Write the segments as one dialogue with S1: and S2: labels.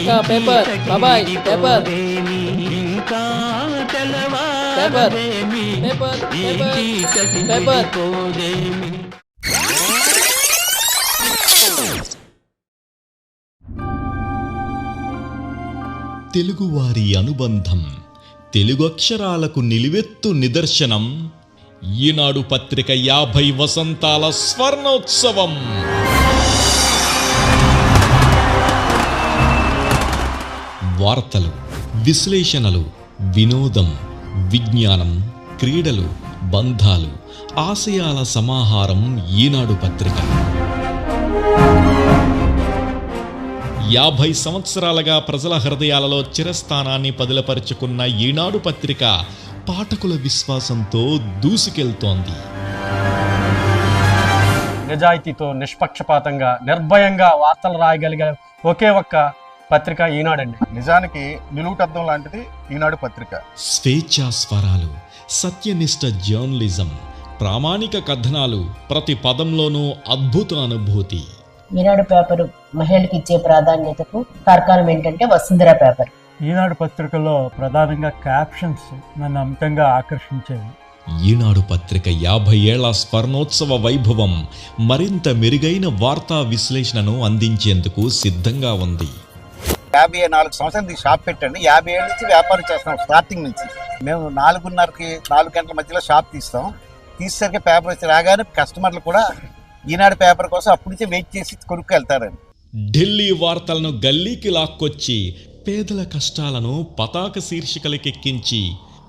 S1: ఇంకా పేపర్ బాబాయ్ పేపర్.
S2: ఇంకా
S1: పేపర్ పేపర్ పేపర్ పేపర్.
S3: తెలుగువారి అనుబంధం తెలుగు అక్షరాలకు నిలువెత్తు నిదర్శనం ఈనాడు పత్రిక యాభై వసంతాల స్వర్ణోత్సవం. వార్తలు విశ్లేషణలు వినోదం విజ్ఞానం క్రీడలు బంధాలు ఆశయాల సమాహారం ఈనాడు పత్రిక. యాభై సంవత్సరాలుగా ప్రజల హృదయాలలో చిరస్థానాన్ని పదిలపరుచుకున్న ఈనాడు పత్రిక పాఠకుల విశ్వాసంతో దూసుకెళ్తోంది.
S4: నిజాయితీతో నిష్పక్షపాతంగా నిర్భయంగా వార్తలు రాయగలిగే ఒకే ఒక్క పత్రిక ఈనాడండి.
S5: నిజానికి నిలువుటద్దం లాంటిది ఈనాడు పత్రిక.
S3: స్వేచ్ఛా స్వరాలు సత్యనిష్ట జర్నలిజం ప్రామాణిక కథనాలు ప్రతి పదంలోనూ అద్భుత అనుభూతి.
S6: ఈనాడు పేపరు మహిళలకు ఇచ్చే ప్రాధాన్యతకు తార్కాణం ఏంటంటే వసుంధర పేపర్.
S4: ఈనాడు పత్రికలో ప్రధానంగా క్యాప్షన్స్ నన్ను అమితంగా ఆకర్షించేవి.
S3: ఈనాడు పత్రిక యాభై ఏళ్ళ స్వర్ణోత్సవ వైభవం మరింత మెరుగైన వార్తా విశ్లేషణను అందించేందుకు సిద్ధంగా ఉంది.
S5: యాభై నాలుగు సంవత్సరాలు షాప్ పెట్టండి. యాభై ఏళ్ళ నుంచి వ్యాపారం చేస్తున్నాం స్టార్టింగ్ నుంచి. మేము నాలుగున్నరకి నాలుగు గంటల మధ్యలో షాప్ తీస్తాం. తీసేసరికి పేపర్ వచ్చి రాగానే కస్టమర్లు కూడా ఈనాడు పేపర్ కోసం అప్పటి నుంచే వెయిట్ చేసి కొనుక్కు వెళ్తారండి
S3: ఢిల్లీ వార్తలను గల్లీకి లాక్కొచ్చి పేదల కష్టాలను పతాక శీర్షికలకెక్కించి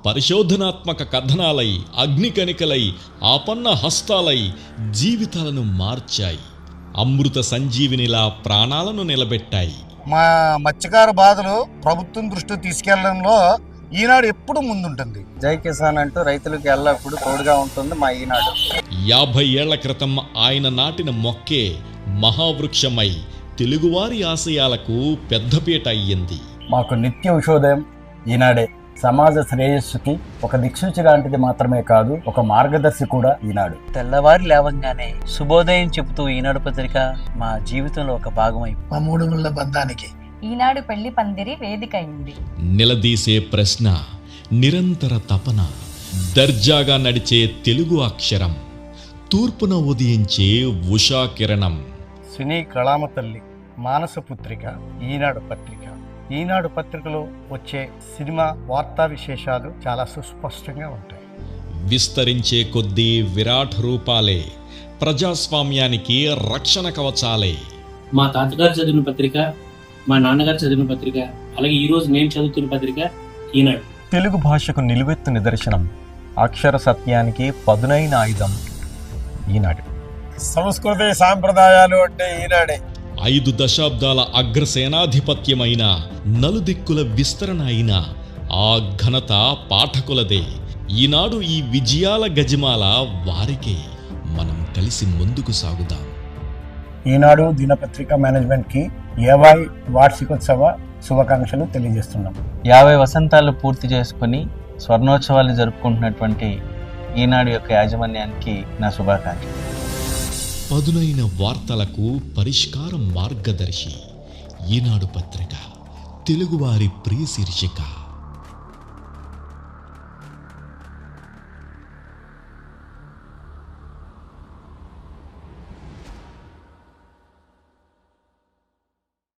S3: పరిశోధనాత్మక కథనాలై అగ్నికణికలై ఆపన్న హస్తాలై జీవితాలను మార్చాయి. అమృత సంజీవినిలా ప్రాణాలను నిలబెట్టాయి.
S5: మా మత్స్యకార బాధలు ప్రభుత్వం దృష్టికి తీసుకెళ్ళడంలో ఈనాడు ఎప్పుడు ముందుంటుంది.
S7: జై కిసాన్ అంటూ రైతులకు ఎల్లప్పుడూ తోడుగా ఉంటుంది మా ఈనాడు.
S3: యాభై ఏళ్ళ క్రితం ఆయన నాటిన మొక్కే మహావృక్షమై తెలుగువారి ఆశయాలకు పెద్దపీట అయ్యింది.
S7: మాకు నిత్య ఉషోదయం ఈనాడే. సమాజ శ్రేయస్సుకి ఒక దిక్సూచి లాంటిది మాత్రమే కాదు ఒక మార్గదర్శి కూడా ఈనాడు.
S8: తెల్లవారి లేవంగానే శుభోదయం చెబుతూ ఈనాడు పత్రిక మా జీవితంలో ఒక భాగమై
S5: మా మూడు ముళ్ళ బంధానికి.
S9: ఈనాడు పెళ్ళి పందిరి వేదిక అయింది.
S3: నిలదీసే ప్రశ్న నిరంతర తపన దర్జాగా నడిచే తెలుగు అక్షరం తూర్పున ఉదయించే ఉషా కిరణం
S4: సినీ కళామ తల్లి మానస పుత్రిక ఈనాడు పత్రిక. ఈనాడు పత్రికలో వచ్చే సినిమా వార్తా విశేషాలు చాలా సుస్పష్టంగా ఉంటాయి.
S3: విస్తరించే కొద్దీ విరాట్ రూపాలే ప్రజాస్వామ్యానికి రక్షణ కవచాలే.
S10: మా తాతగారు చదివిన పత్రిక మా నాన్నగారు చదివిన పత్రిక అలాగే ఈ రోజు నేను చదువుతున్న పత్రిక ఈనాడు.
S4: తెలుగు భాషకు నిలువెత్తు నిదర్శనం అక్షర సత్యానికి పదునైన ఆయుధం ఈనాడు.
S5: సంస్కృతి సాంప్రదాయాలు అంటే ఈనాడే.
S3: ఐదు దశాబ్దాల అగ్రసేనాధిపత్యమైన నలుదిక్కుల విస్తరణ అయిన ఆ ఘనత పాఠకులదే. ఈనాడు ఈ విజయాల గజమాల వారికే మనం కలిసి ముందుకు సాగుదాం.
S4: ఈనాడు దినపత్రిక మేనేజ్మెంట్కి ఏవై వార్షికోత్సవ శుభాకాంక్షలు తెలియజేస్తున్నాం.
S8: యాభై వసంతాలు పూర్తి చేసుకుని స్వర్ణోత్సవాలు జరుపుకుంటున్నటువంటి ఈనాడు యొక్క యాజమాన్యానికి నా శుభాకాంక్షలు.
S3: పదునైన వార్తలకు పరిష్కారం మార్గదర్శి. ఈనాడు పత్రిక తెలుగువారి ప్రియ శీర్షిక.